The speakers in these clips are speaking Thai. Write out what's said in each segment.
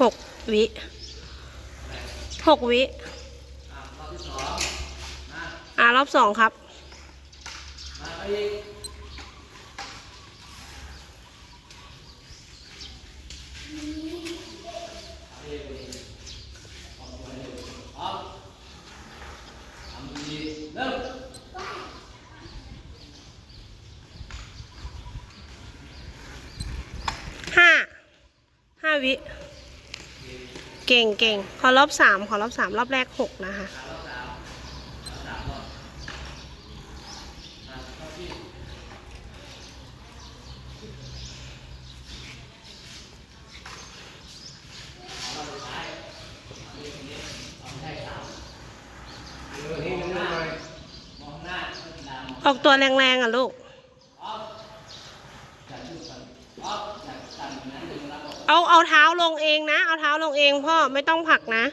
หกวิหกวิอ่ารอบสองครับห้าห้าวิ เก่งเก่งขอรอบสามขอรอบสามรอบแรกหกนะคะออกตัวแรงๆอะลูก เอาเอาเท้าลงเองนะ เอาเท้าลงเองพ่อไม่ต้องผลักนะ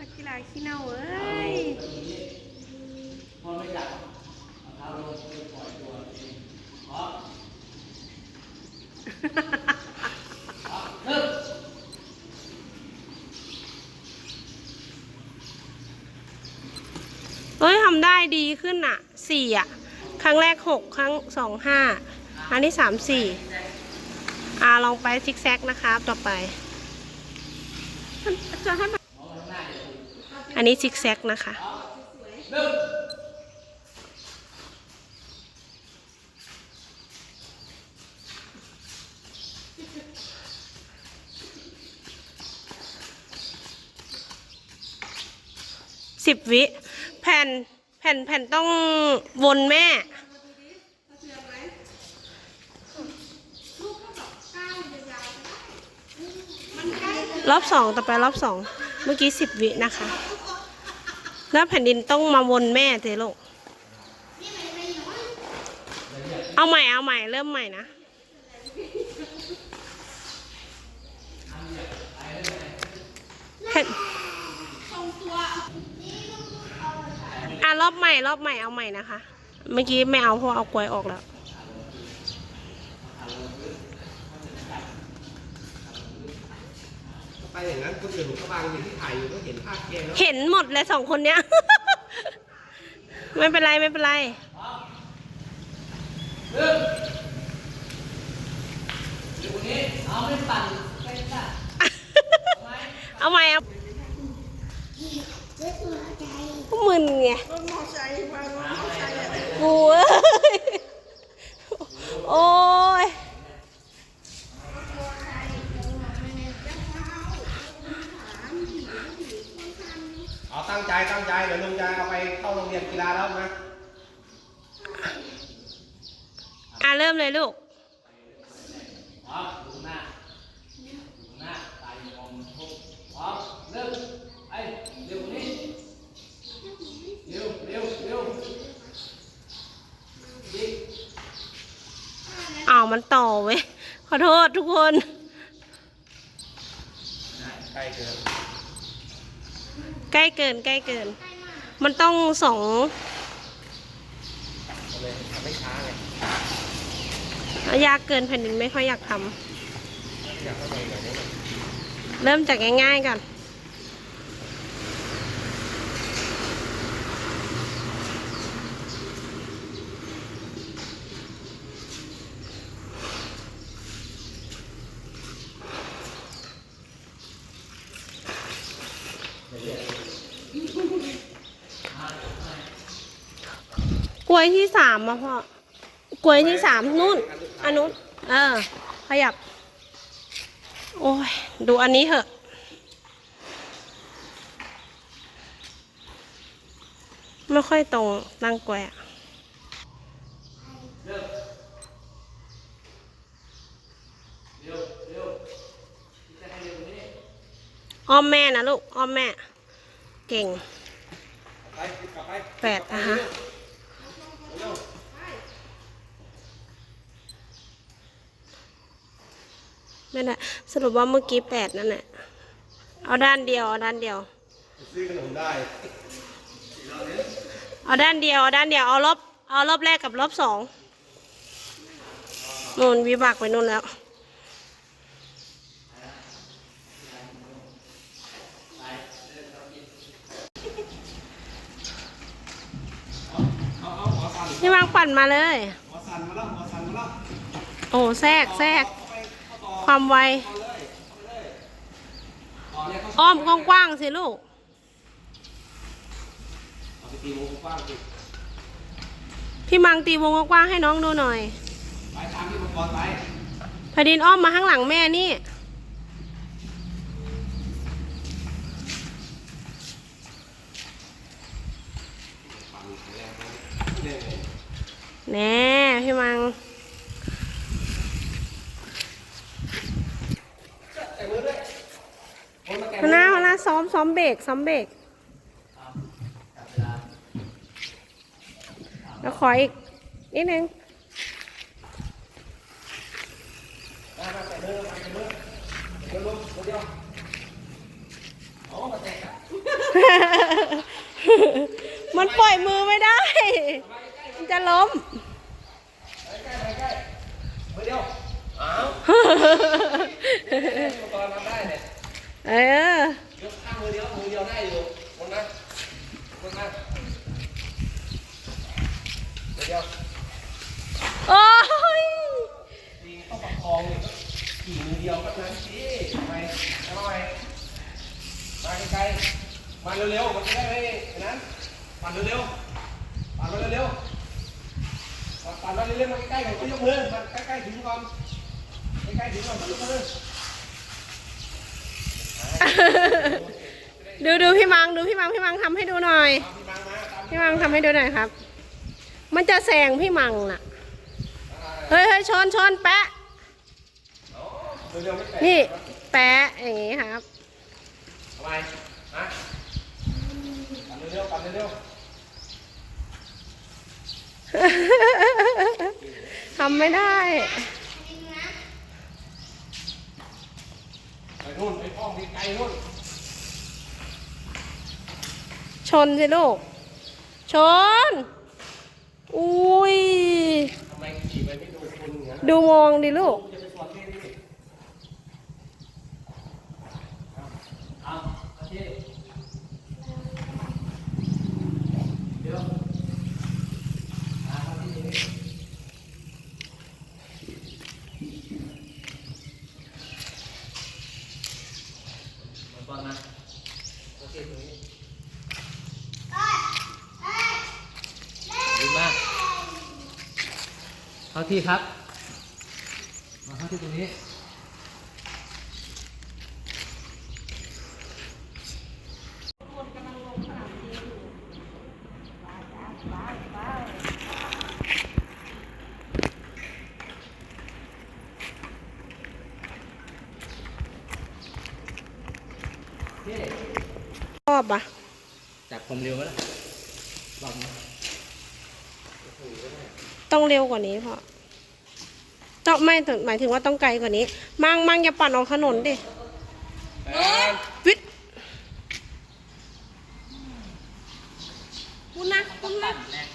นักกีฬาขี้เน่าเอ้ยเฮ้ยทำได้ดีขึ้นอะสี่อะครั้งแรกหกครั้งสองห้าครั้งที่สามสี่ อ่าลองไปซิกแซกนะครับต่อไป อันนี้ซิกแซกนะคะสิบวิ แผ่นแผ่นแผ่นต้องวนแม่ รอบสองต่อไปรอบสองเมื่อกี้สิบวินะคะ แล้วแผ่นดินต้องมาวนแม่เทลูกเอาใหม่เอาใหม่เริ่มใหม่นะแผ่นอะรอบใหม่รอบใหม่เอาใหม่นะคะ เมื่อกี้ไม่เอาเพราะเอากลวยออกแล้ว ไปอย่างนั้นคนอื่นเขาบางอยู่ที่ถ่ายอยู่ก็เห็นภาพแกแล้วเห็นหมดเลยสองคนเนี้ย ไม่เป็นไรไม่เป็นไรเอาใหม่เอามึนไง รถมอไซค์มารถมอไซค์อะกูเอ้ยโอ้ย เอาตั้งใจตั้งใจเดี๋ยวลุงจะเอาไปเข้าโรงเรียนกีฬาแล้วนะ อะเริ่มเลยลูกเอามันต่อเว้ย ขอโทษทุกคนใกล้เกิน ใกล้เกิน มันต้องสอง ก็เลยทำให้ช้าไง ยากเกินแผ่นดินไม่ค่อยอยากทำเริ่มจากง่ายๆก่อนกล้วยที่สามมาพ่อกล้วยที่สามนู่น อันนู้นเออ ขยับ โอ้ย ดูอันนี้เถอะ ไม่ค่อยตรงตั้งแกวะอ้อมแม่นะลูก อ้อมแม่ เก่งไปกลับไปแปดอะฮะ ไม่ได้สรุปว่าเมื่อกี้แปดนั่นแหละเอาด้านเดียวเอาด้านเดียว ซื้อขนมได้เอาด้านเดียวเอาด้านเดียวเอารอบเอารอบแรกกับรอบสองนูนวิบากไปนู่นแล้วนี่วางปั่นมาเลยโอ้แทรกแทรก ความไว อ้อมกว้างๆสิลูกพี่มังตีวงกว้างๆให้น้องดูหน่อย พอดินอ้อมมาข้างหลังแม่นี่ฝั่งแรงเนี่ยแน่พี่มัง แต่มือด้วยโอ้ยมาแกะ หัวหน้าหัวหน้า ซ้อมเบรกซ้อมเบรกแล้วขออีก นิดนึงมันปล่อยมือไม่ได้ มันจะล้ม ไปใกล้ไปใกล้มือเดียวอ้าวมังกรทำได้เนี่ย เออ ยกข้างมือเดียวมือเดียวได้อยู่คนนะคนนะมือเดียว โอ้ย จริงต้องประคองเนี่ยขี่มือเดียวก็นั้นสิทำไมทำไมมาไกลๆ มาเร็วๆ มันจะได้ไม่ไอ้นั้นปั่นเร็วๆ ปั่นมาเร็วๆ ปั่นมาเร็วๆมาใกล้ๆของก็ยกมือมาใกล้ๆถึงก่อนใกล้ๆถึงก่อนยกมือดูดูพี่มังดูพี่มังพี่มังทำให้ดูหน่อยเอาพี่มังมาตามพี่มังทำให้ดูหน่อยครับ มันจะแซงพี่มังน่ะ เฮ้ยเฮ้ยชนชนแปะเร็วๆไม่แตะนี่แปะอย่างงี้ครับทำไมฮะปั่น เร็วๆปั่นเร็วทำไม่ได้ๆไปนู่นไปอ้อมไกลๆนู่นชนสิลูก ชน อุ้ย ทำไมขี่ไปไม่ดูคนอย่างนั้นดูมองดิลูก จะไปสวดเทศนี่เอาเอาที่เดี๋ยวเอาที่นี่มันก่อนนะโอเคตรงนี้ดีมาก เข้าที่ครับ มาเข้าที่ตรงนี้ ชอบอะจับความเร็วแล้วลองนะ ต้องเร็วกว่านี้พ่อต้องไม่ถึงหมายถึงว่าต้องไกลกว่านี้ มั่งมั่งอย่าปั่นออกถนนดิ